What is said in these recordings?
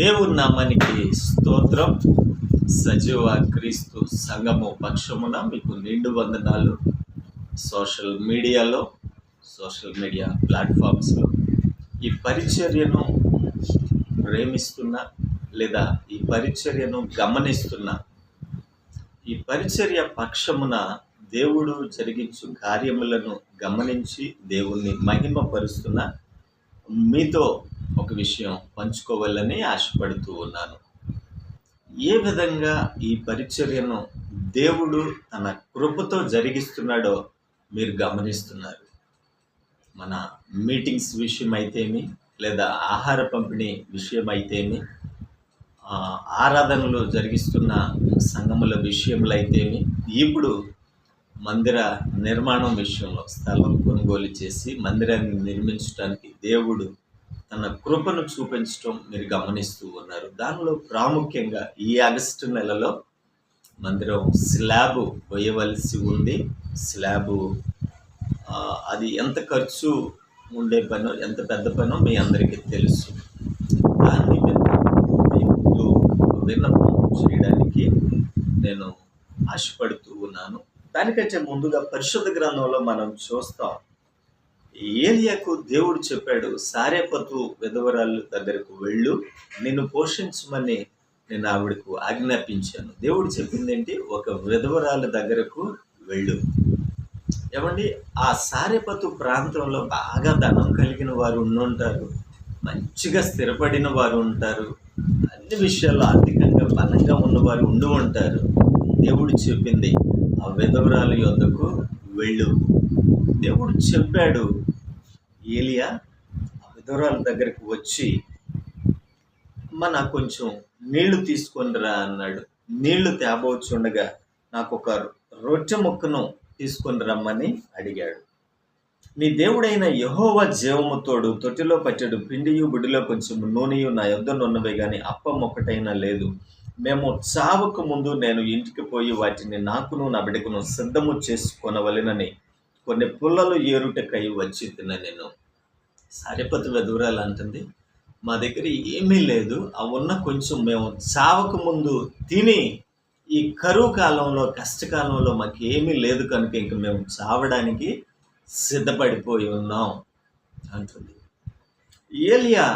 దేవుని నామానికి స్తోత్రం. సజీవ క్రీస్తు సంఘము పక్షమున మీకు నిండు వందనాలు. సోషల్ మీడియాలో సోషల్ మీడియా ప్లాట్ఫామ్స్లో ఈ పరిచర్యను ప్రేమిస్తున్న లేదా ఈ పరిచర్యను గమనిస్తున్న ఈ పరిచర్య పక్షమున దేవుడు జరిగించు కార్యములను గమనించి దేవుణ్ణి మహిమపరుస్తున్న మీతో ఒక విషయం పంచుకోవాలని ఆశపడుతూ ఉన్నాను. ఏ విధంగా ఈ పరిచర్యను దేవుడు తన కృపతో జరిగిస్తున్నాడో మీరు గమనిస్తున్నారు? మన మీటింగ్స్ విషయం అయితేమి లేదా ఆహార పంపిణీ విషయం అయితేమి ఆరాధనలు జరిగిస్తున్న సంఘముల విషయంలో అయితేమి ఇప్పుడు మందిర నిర్మాణం విషయంలో స్థలం కొనుగోలు చేసి మందిరాన్ని నిర్మించడానికి దేవుడు తన కృపను చూపించడం మీరు గమనిస్తూ ఉన్నారు. దానిలో ప్రాముఖ్యంగా ఈ ఆగస్టు నెలలో మందిరం స్లాబ్ వేయవలసి ఉంది. స్లాబు అది ఎంత ఖర్చు ఉండే పనో ఎంత పెద్ద పనో మీ అందరికీ తెలుసు. దాన్ని మీకు విన్నపం చేయడానికి నేను ఆశపడుతూ ఉన్నాను. దానికంటే ముందుగా పరిశుద్ధ గ్రంథంలో మనం చూస్తాం. ఏలియాకు దేవుడు చెప్పాడు సారేపతు విధవరాలు దగ్గరకు వెళ్ళు. నిన్ను పోషించమని నేను ఆవిడకు ఆజ్ఞాపించాను. దేవుడు చెప్పింది ఏంటి ఒక విధవరాలు దగ్గరకు వెళ్ళు. ఏమండి? ఆ సారేపతు ప్రాంతంలో బాగా ధనం కలిగిన వారు ఉండుంటారు మంచిగా స్థిరపడిన వారు ఉంటారు అన్ని విషయాల్లో ఆర్థికంగా బలంగా ఉన్నవారు ఉండి ఉంటారు. దేవుడు చెప్పింది ఆ విధవరాలు యొద్దకు వెళ్ళు. దేవుడు చెప్పాడు ఏలియా విధురాల దగ్గరికి వచ్చి అమ్మ నాకు కొంచెం నీళ్ళు తీసుకొని రా అన్నాడు. నీళ్ళు తేబోచుండగా నాకు ఒక రొట్టె ముక్కను తీసుకొని రమ్మని అడిగాడు. నీ దేవుడైన యహోవ జీవముతోడు తొట్టిలో పట్టెడు పిండియు బుడిలో కొంచెం నూనెయు నా యొద్దనున్నవే కానీ అప్పం ఒకటైనా లేదు. మేము చావుకు ముందు నేను ఇంటికి పోయి వాటిని నాకును నా బిడ్డకును సిద్ధము చేసుకొనవలెనని కొన్ని పుల్లలు ఏరుటకై వచ్చి తిన నేను సరిపతి వెదురాలు అంటుంది. మా దగ్గర ఏమీ లేదు. ఆ ఉన్న కొంచెం మేము చావకు ముందు తిని ఈ కరువు కాలంలో కష్టకాలంలో మాకు ఏమీ లేదు కనుక ఇంక మేము చావడానికి సిద్ధపడిపోయి ఉన్నాం అంటుంది. ఏలియా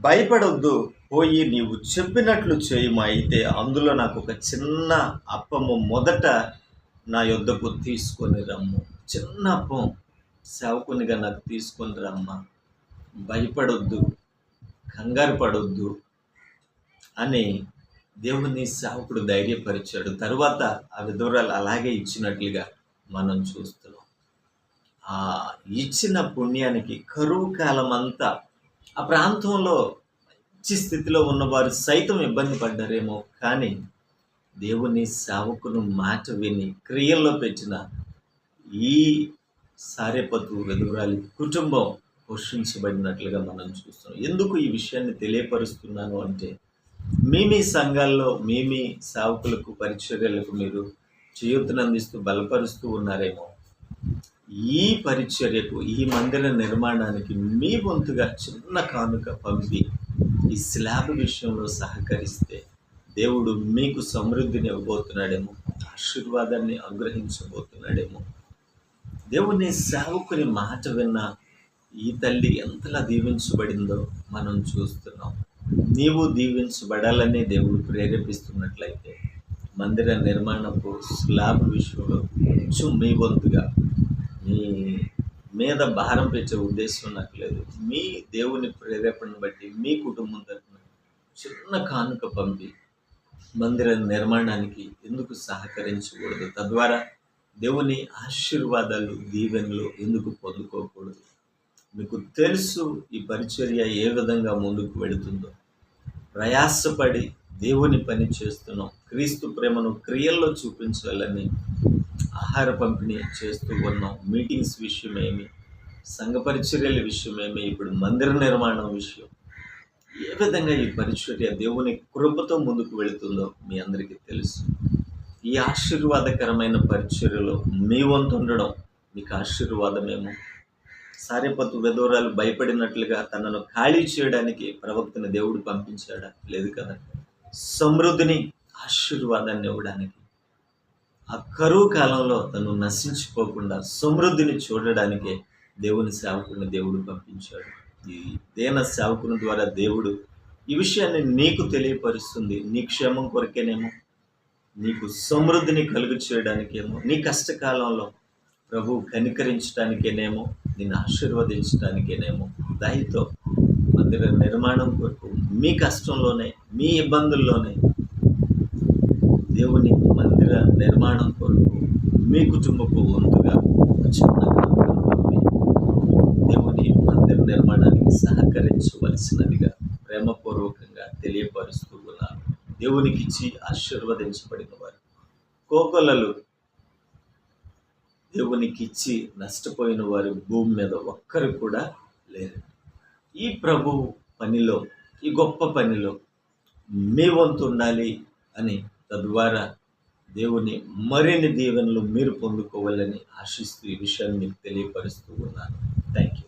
భయపడొద్దు. పోయి నీవు చెప్పినట్లు చేయము అయితే అందులో నాకు ఒక చిన్న అప్పము మొదట నా యొద్దకు తీసుకొని రమ్ము. చిన్న అప్పం సేవకునిగా నాకు తీసుకొని రమ్మ. భయపడొద్దు కంగారు పడొద్దు అని దేవుని సేవకుడు ధైర్యపరిచాడు. తరువాత ఆ విధురాలు అలాగే ఇచ్చినట్లుగా మనం చూస్తున్నాం. ఆ ఇచ్చిన పుణ్యానికి కరువు కాలం అంతా ఆ ప్రాంతంలో మంచి స్థితిలో ఉన్నవారు సైతం ఇబ్బంది పడ్డారేమో కానీ దేవుని సేవకును మాట విని క్రియల్లో పెట్టిన ఈ సారేపతు వెదురాలి కుటుంబం పోషించబడినట్లుగా మనం చూస్తున్నాం. ఎందుకు ఈ విషయాన్ని తెలియపరుస్తున్నాను అంటే మీ మీ సంఘాల్లో మీ మీ సేవకులకు పరిచర్యలకు మీరు చేయూతనందిస్తూ బలపరుస్తూ ఉన్నారేమో ఈ పరిచర్యకు ఈ మందిర నిర్మాణానికి మీ వంతుగా చిన్న కానుక పంపి ఈ స్లాబ్ విషయంలో సహకరిస్తే దేవుడు మీకు సమృద్ధిని ఇవ్వబోతున్నాడేమో ఆశీర్వాదాన్ని అనుగ్రహించబోతున్నాడేమో దేవుని సేవకుని మాట విన్న ఈ తల్లి ఎంతలా దీవించబడిందో మనం చూస్తున్నాం. నీవు దీవించబడాలని దేవుడు ప్రేరేపిస్తున్నట్లయితే మందిర నిర్మాణపు స్లాబ్ విషయంలో కొంచెం మీ వంతుగా మీ మీద భారం పెట్టే ఉద్దేశం నాకు లేదు. మీ దేవుని ప్రేరేపణను బట్టి మీ కుటుంబం తరఫున చిన్న కానుక పంపి మందిర నిర్మాణానికి ఎందుకు సహకరించకూడదు? తద్వారా దేవుని ఆశీర్వాదాలు దీవెనలు ఎందుకు పొందుకోకూడదు? మీకు తెలుసు ఈ పరిచర్య ఏ విధంగా ముందుకు వెళుతుందో. ప్రయాసపడి దేవుని పని చేస్తున్నాం. క్రీస్తు ప్రేమను క్రియల్లో చూపించాలని ఆహార పంపిణీ చేస్తూ ఉన్నాం. మీటింగ్స్ విషయమేమి సంఘ పరిచర్యల విషయమేమి ఇప్పుడు మందిర నిర్మాణం విషయం. ఏ విధంగా ఈ పరిచర్య దేవుని కృపతో ముందుకు వెళుతుందో మీ అందరికీ తెలుసు. ఈ ఆశీర్వాదకరమైన పరిచర్యలో మీ వంతు ఉండడం మీకు ఆశీర్వాదమేమో. సారెపత్తు వెదోరాలు భయపడినట్లుగా తనను ఖాళీ చేయడానికి ప్రవక్తను దేవుడు పంపించాడా? లేదు కదా. సమృద్ధిని ఆశీర్వాదాన్ని ఇవ్వడానికి. ఆ కరువు కాలంలో తను నశించిపోకుండా సమృద్ధిని చూడడానికే దేవుని సేవకుని దేవుడు పంపించాడు. ఈ దేన సేవకుని ద్వారా దేవుడు ఈ విషయాన్ని నీకు తెలియపరుస్తుంది. నీ క్షేమం కొరకేనేమో. నీకు సమృద్ధిని కలుగు చేయడానికేమో నీ కష్టకాలంలో ప్రభు కనికరించడానికేనేమో నిన్ను ఆశీర్వదించడానికేనేమో దయతో మందిర నిర్మాణం కొరకు మీ కష్టంలోనే మీ ఇబ్బందుల్లోనే దేవుని మందిర నిర్మాణం కొరకు మీ కుటుంబపు వంతుగా చిన్న దేవుని మందిర నిర్మాణానికి సహకరించవలసినదిగా ప్రేమపూర్వకంగా తెలియపరుస్తూ దేవునికిచ్చి దేవునికి ఇచ్చి ఆశీర్వదించబడిన వారు కోకొల్లలు దేవునికిచ్చి నష్టపోయిన వారు భూమి మీద ఒక్కరు కూడా లేరు. ఈ ప్రభు పనిలో ఈ గొప్ప పనిలో మీ వంతు ఉండాలి అని తద్వారా దేవుని మరిన్ని దీవెనలు మీరు పొందుకోవాలని ఆశిస్తూ ఈ విషయాన్ని మీకు తెలియపరుస్తూ ఉన్నాను. Thank you